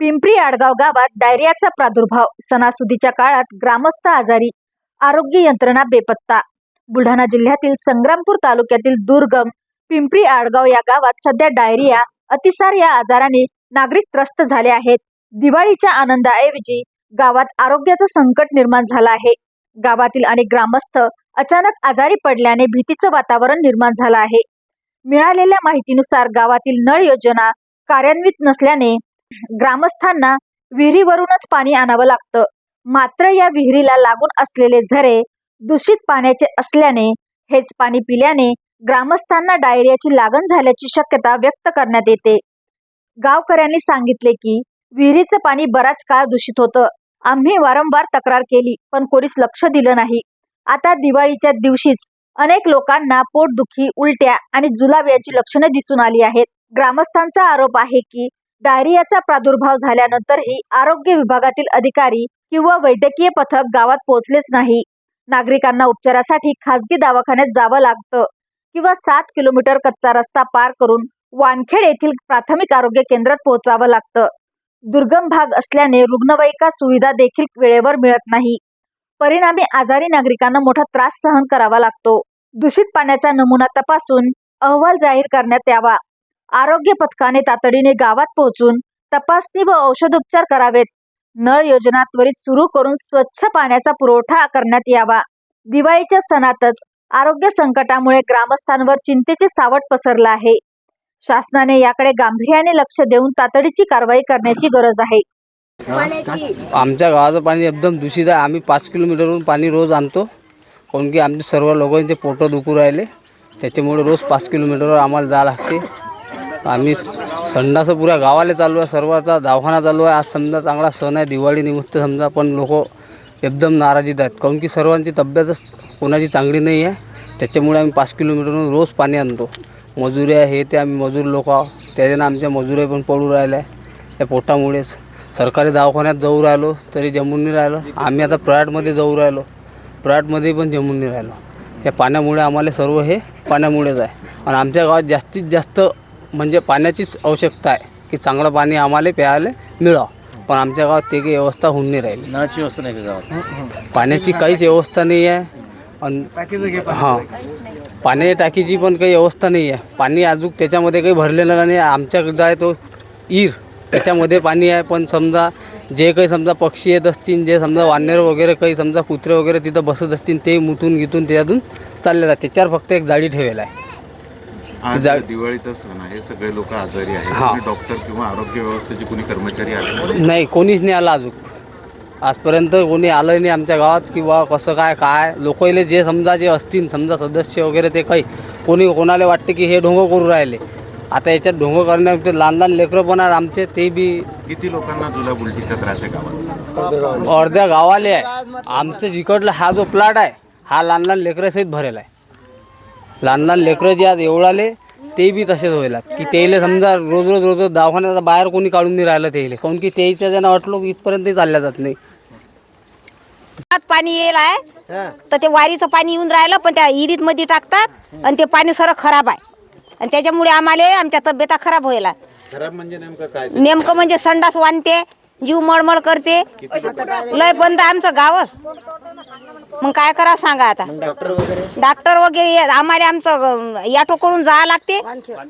पिंपरी आडगाव गावात डायरियाचा प्रादुर्भाव सणासुदीच्या काळात ग्रामस्थ आजारी आरोग्य यंत्रणा बेपत्ता. बुलढाणा जिल्ह्यातील संग्रामपूर तालुक्यातील दुर्गम पिंपरी आडगाव या गावात सध्या डायरिया अतिसार या आजाराने नागरिक त्रस्त झाले आहेत. दिवाळीच्या आनंदाऐवजी गावात आरोग्याचं संकट निर्माण झालं आहे. गावातील अनेक ग्रामस्थ अचानक आजारी पडल्याने भीतीचं वातावरण निर्माण झालं आहे. मिळालेल्या माहितीनुसार गावातील नळ योजना कार्यान्वित नसल्याने ग्रामस्थांना विहिरीवरूनच पाणी आणावं लागतं. मात्र या विहिरीला लागून असलेले झरे दूषित पाण्याचे असल्याने हेच पाणी पिल्याने ग्रामस्थांना डायरियाची लागण झाल्याची शक्यता व्यक्त करण्यात येते. गावकऱ्यांनी सांगितले की विहिरीचं पाणी बराच काळ दूषित होतं. आम्ही वारंवार तक्रार केली पण कोणीच लक्ष दिलं नाही. आता दिवाळीच्या दिवशीच अनेक लोकांना पोटदुखी उलट्या आणि जुलाब यांची लक्षणं दिसून आली आहेत. ग्रामस्थांचा आरोप आहे की डायरियाचा प्रादुर्भाव झाल्यानंतरही आरोग्य विभागातील अधिकारी किंवा वैद्यकीय पथक गावात पोहोचलेच नाही. नागरिकांना उपचारासाठी खासगी दवाखान्यात जावं लागतं किंवा सात किलोमीटर कच्चा रस्ता पार करून वानखेड येथील प्राथमिक आरोग्य केंद्रात पोहोचावं लागतं. दुर्गम भाग असल्याने रुग्णवाहिका सुविधा देखील वेळेवर मिळत नाही. परिणामी आजारी नागरिकांना मोठा त्रास सहन करावा लागतो. दूषित पाण्याचा नमुना तपासून अहवाल जाहीर करण्यात यावा. आरोग्य पथकाने तातडीने गावात पोहोचून तपासणी व औषधोपचार करावेत. नळ योजना त्वरित सुरू करून स्वच्छ पाण्याचा पुरवठा करण्यात यावा. दिवाळीच्या सणातच आरोग्य संकटामुळे ग्रामस्थांवर चिंतेचे सावट पसरलं आहे. शासनाने याकडे गांभीर्याने लक्ष देऊन तातडीची कारवाई करण्याची गरज आहे. आमच्या गावाचं पाणी एकदम दूषित आहे. आम्ही पाच किलोमीटरवरून पाणी रोज आणतो. कारण की आमचे सर्व लोकांचे पोटं दुखू राहिले. त्याच्यामुळे रोज पाच किलोमीटरवर आम्हाला जावं लागते. आम्ही संडासं पुऱ्या गावाला चालू आहे सर्वांचा दवाखाना चालू आहे. आज समजा चांगला सण आहे दिवाळी निमित्त समजा पण लोक एकदम नाराजीत आहेत. काऊन की सर्वांची तब्येतच कोणाची चांगली नाही आहे. त्याच्यामुळे आम्ही पाच किलोमीटरवरून रोज पाणी आणतो. मजुरी आहे हे ते आम्ही मजूर लोक आहोत. त्याच्यानं आमच्या मजुरी पण पडू राहिल्या त्या पोटामुळेच सरकारी दवाखान्यात जाऊ राहिलो तरी जमून नाही राहिलो. आम्ही आता प्रायटमध्ये जाऊ राहिलो. प्रायटमध्ये पण जमून नाही राहिलो. या पाण्यामुळे आम्हाला सर्व हे पाण्यामुळेच आहे. आणि आमच्या गावात जास्तीत जास्त म्हणजे पाण्याचीच आवश्यकता आहे की चांगलं पाणी आम्हाला प्यायला मिळावं. पण आमच्या गावात ते काही व्यवस्था होऊन नाही राहिली. नळाची व्यवस्था नाही का गावात? पाण्याची काहीच व्यवस्था नाही आहे. आणि हां. पाण्याच्या टाकीची पण काही व्यवस्था नाही आहे. पाणी अजून त्याच्यामध्ये काही भरलेलं नाही आमच्याकडं आहे तो ईर त्याच्यामध्ये पाणी आहे. पण समजा जे काही समजा पक्षी येत असतील जे समजा वानेर वगैरे काही समजा कुत्रे वगैरे तिथं बसत असतील ते मुतून घेतून त्याच्यातून चालले जातात त्याच्यावर फक्त एक जाळी ठेवेल आहे. आज जा- दिवाळीचा सण आहे सगळे लोक आजारी आहेत. हा. कोणी डॉक्टर किंवा आरोग्य व्यवस्थेचे कोणी कर्मचारी आले नाही. नाही कोणीच नाही आलं अजून. आजपर्यंत कोणी आलं नाही आमच्या गावात किंवा कसं काय काय? लोकांले जे समजा जे असतील समजा सदस्य वगैरे ते काही कोणी कोणाला वाटते की हे ढोंग करू राहिले. आता याच्यात ढोंग करण्या ते लहान लहान लेकरं पण आहेत आमचे ते बी किती लोकांना जुलाब उलटीचा त्रास आहे गावात? अर्ध्या गावाले आहे. आमचं जिकडला हा जो प्लॉट आहे हा लहान लहान लेकरासहित भरेल आहे. लहान लहान लेकरं जे आहेत एवढाले ते बी तसेच होईल की तेले समजा रोज रोज रोज रोज दवाखान्यात बाहेर कोणी काढून नाही राहिलं तेले. काऊन की तेच्या ज्यांना वाटलो की इथपर्यंत चालल्या जात नाही. आज पाणी येईल आहे. तर ते वारीचं पाणी येऊन राहिलं पण त्या इरीत मध्ये टाकतात आणि ते पाणी सरळ खराब आहे. आणि त्याच्यामुळे आम्हाला आमच्या तब्येता खराब व्हायला. खराब म्हणजे नेमकं काय नेमकं म्हणजे संडास वानते जीव मळमळ करते. लय बंद आमचं गावच. मग काय करा सांगा आता. डॉक्टर वगैरे? ये- आम्हाला आमचं याटो करून जावं लागते.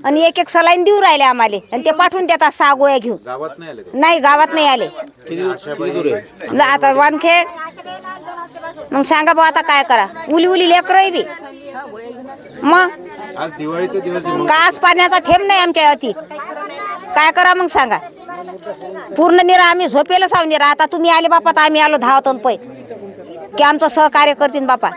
आणि एक एक सलाईन देऊ राहिले आम्हाला. आणि ते पाठवून देतात सहा गोळ्या घेऊन. गावात नाही आले का? नाही गावात नाही आले. आशाबाई ल- आता वानखेड. मग सांगा बा आता काय करा? उली उली लेकरं बी. मग? आज दिवाळीचा दिवस आहे मग कास पाण्याचा थेंब नाही आमच्या अति. काय करा मग सांगा? पूर्ण निरा आम्ही झोपेला साव निरा. आता तुम्ही आले बापा तर आम्ही आलो धावतो पै. की आमचं सहकार्य करतील बापा.